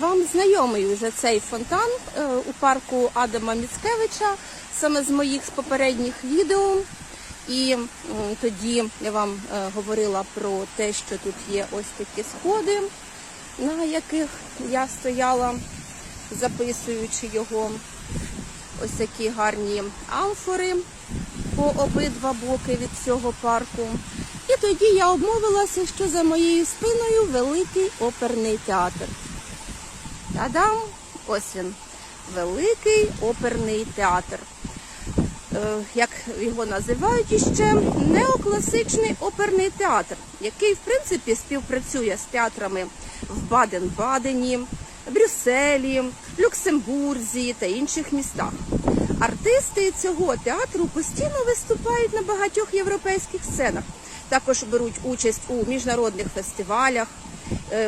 Вам знайомий вже цей фонтан е, у парку Адама Міцкевича, саме з моїх з попередніх відео. І тоді я вам е, говорила про те, що тут є ось такі сходи, на яких я стояла, записуючи його. Ось такі гарні амфори по обидва боки від цього парку. І тоді я обмовилася, що за моєю спиною великий оперний театр. Та-дам! Ось він, великий оперний театр. Е, Як його називають іще, неокласичний оперний театр, який в принципі співпрацює з театрами в Баден-Бадені, Брюсселі, Люксембурзі та інших містах. Артисти цього театру постійно виступають на багатьох європейських сценах. Також беруть участь у міжнародних фестивалях,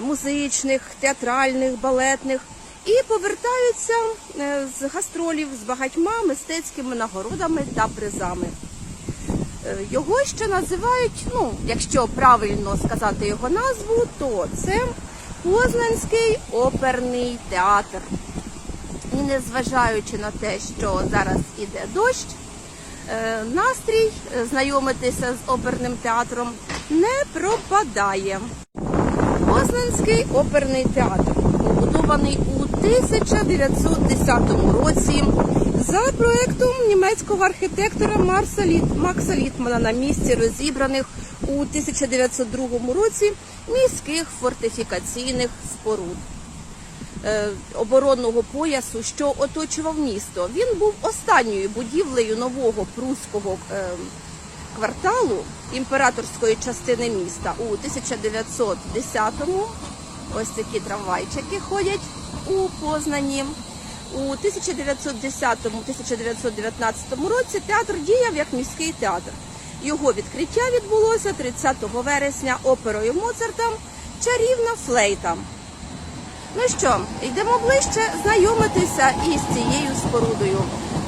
музичних, театральних, балетних і повертаються е, з гастролів з багатьма мистецькими нагородами та призами. Е, Його ще називають, ну, якщо правильно сказати його назву, то це Познанський оперний театр. І незважаючи на те, що зараз іде дощ, е, настрій е, знайомитися з оперним театром не пропадає. Познанський оперний театр побудований у 1910 році за проектом німецького архітектора Марса Літ- Макса Літмана на місці розібраних у 1902 році міських фортифікаційних споруд е, оборонного поясу, що оточував місто. Він був останньою будівлею нового прусського е, кварталу імператорської частини міста у 1910-му. Ось такі трамвайчики ходять у Познані. У 1910-1919 році театр діяв як міський театр. Його відкриття відбулося 30 вересня оперою Моцарта Чарівна флейта. Ну що, йдемо ближче знайомитися із цією спорудою,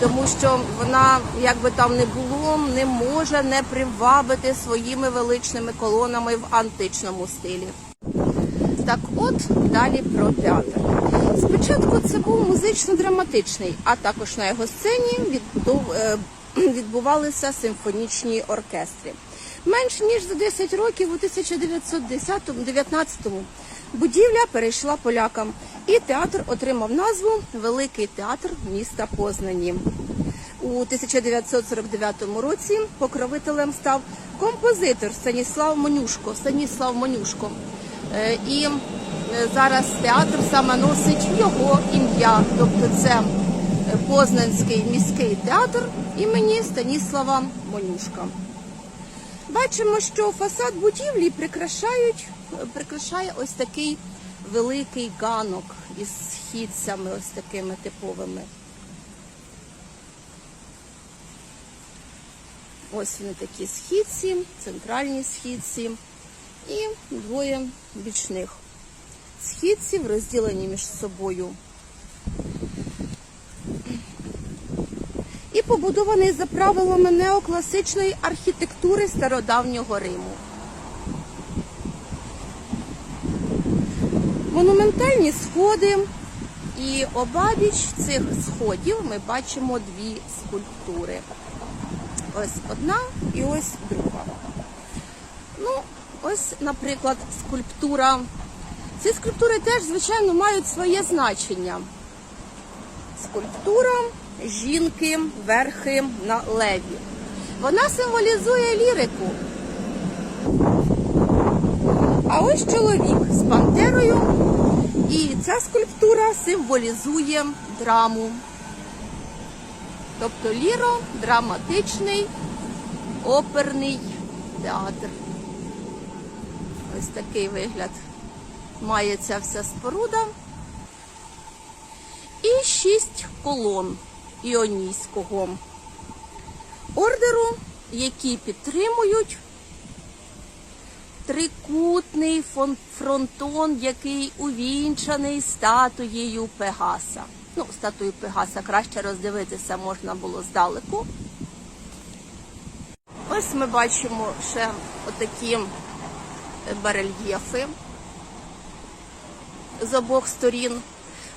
тому що вона, як би там не було, не може не привабити своїми величними колонами в античному стилі. Так от далі про театр. Спочатку це був музично-драматичний, а також на його сцені е, відбувалися симфонічні оркестри. Менш ніж за 10 років у 1910-19 будівля перейшла полякам, і театр отримав назву Великий театр міста Познані. У 1949 році покровителем став композитор Станіслав Монюшко. Станіслав Монюшко. Е, І е, зараз театр саме носить його ім'я, тобто це е, Познанський міський театр імені Станіслава Монюшка. Бачимо, що фасад будівлі прикрашають, прикрашає ось такий великий ганок із східцями, ось такими типовими. Ось вони такі східці, центральні східці і двоє бічних східців, розділені між собою. І побудований за правилами неокласичної архітектури стародавнього Риму. Монументальні сходи, і обабіч цих сходів ми бачимо дві скульптури. Ось одна і ось друга. Ну, ось, наприклад, скульптура. Ці скульптури теж, звичайно, мають своє значення. Скульптура жінки верхи на леві. Вона символізує лірику. А ось чоловік з пантерою, і ця скульптура символізує драму. Тобто ліро драматичний оперний театр. Ось такий вигляд має ця вся споруда. І шість колон іонійського ордеру, які підтримують трикутний фронтон, який увінчаний статуєю Пегаса. Ну, статую Пегаса краще роздивитися можна було здалеку. Ось ми бачимо ще отакі барельєфи з обох сторін.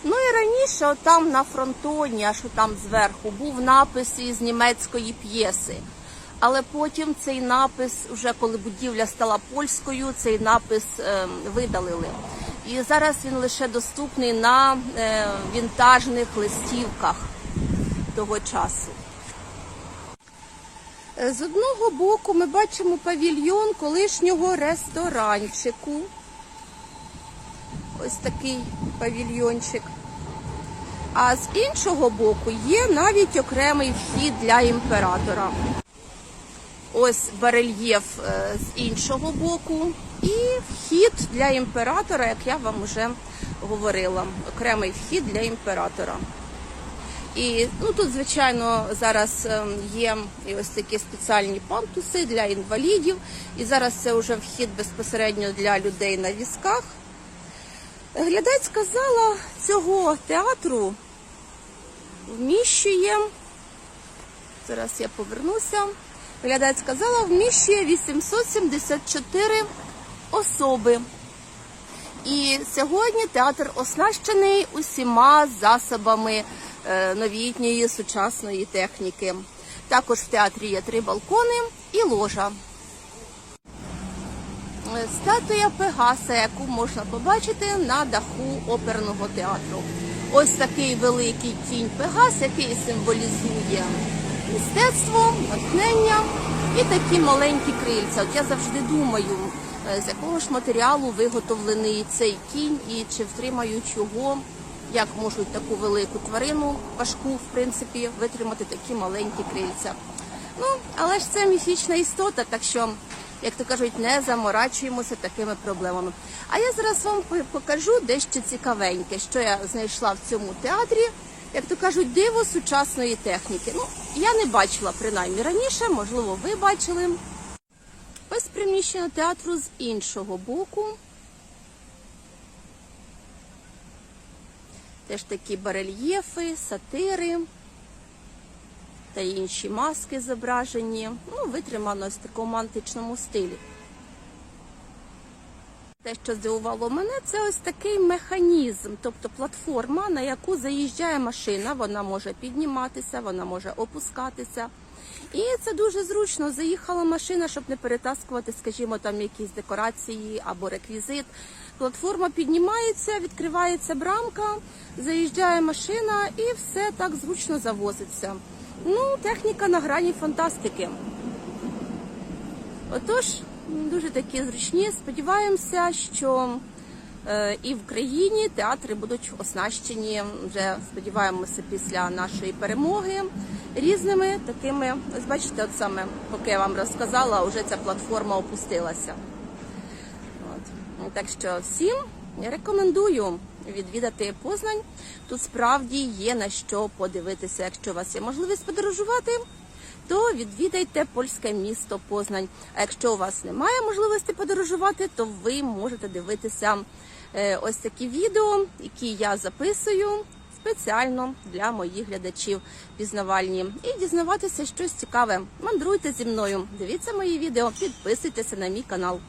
Ну і раніше, там на фронтоні, аж там зверху, був напис із німецької п'єси. Але потім цей напис, вже коли будівля стала польською, цей напис е, видалили. І зараз він лише доступний на е, вінтажних листівках того часу. Е, З одного боку ми бачимо павільйон колишнього ресторанчику. Ось такий павільйончик. А з іншого боку є навіть окремий вхід для імператора. Ось барельєф е, з іншого боку. І вхід для імператора, як я вам вже говорила. Окремий вхід для імператора. І ну тут, звичайно, зараз ем, є і ось такі спеціальні пантуси для інвалідів. І зараз це вже вхід безпосередньо для людей на візках. Глядацька зала цього театру вміщує. Зараз я повернуся. Глядацька зала вміщує 874 особи. І сьогодні театр оснащений усіма засобами е, новітньої сучасної техніки. Також в театрі є три балкони і ложа. Е, Статуя Пегаса, яку можна побачити на даху оперного театру. Ось такий великий кінь Пегас, який символізує мистецтво, натхнення і такі маленькі крильця. От я завжди думаю, е, з якого ж матеріалу виготовлений цей кінь і чи втримають його, як можуть таку велику тварину, важку, в принципі, витримати такі маленькі крильця. Ну, але ж це міфічна істота, так що, як то кажуть, не заморачуємося такими проблемами. А я зараз вам покажу дещо цікавеньке, що я знайшла в цьому театрі. Як то кажуть, диво сучасної техніки. Ну, я не бачила принаймні раніше, можливо, ви бачили. Ось приміщення театру з іншого боку. Теж такі барельєфи, сатири та інші маски зображені. Ну, витримано в такому античному стилі. Те, що здивувало мене, це ось такий механізм, тобто платформа, на яку заїжджає машина. Вона може підніматися, вона може опускатися. І це дуже зручно. Заїхала машина, щоб не перетаскувати, скажімо, там якісь декорації або реквізит. Платформа піднімається, відкривається брамка, заїжджає машина і все так зручно завозиться. Ну, техніка на грані фантастики. Отож, дуже такі зручні. Сподіваємося, що е, і в країні театри будуть оснащені вже сподіваємося після нашої перемоги різними такими. Ось бачите, от саме поки я вам розказала, вже ця платформа опустилася. От. Так що всім рекомендую відвідати Познань. Тут справді є на що подивитися. Якщо у вас є можливість подорожувати, то відвідайте польське місто Познань. А якщо у вас немає можливості подорожувати, то ви можете дивитися е, ось такі відео, які я записую спеціально для моїх глядачів пізнавальні і дізнаватися щось цікаве. Мандруйте зі мною, дивіться мої відео, підписуйтеся на мій канал.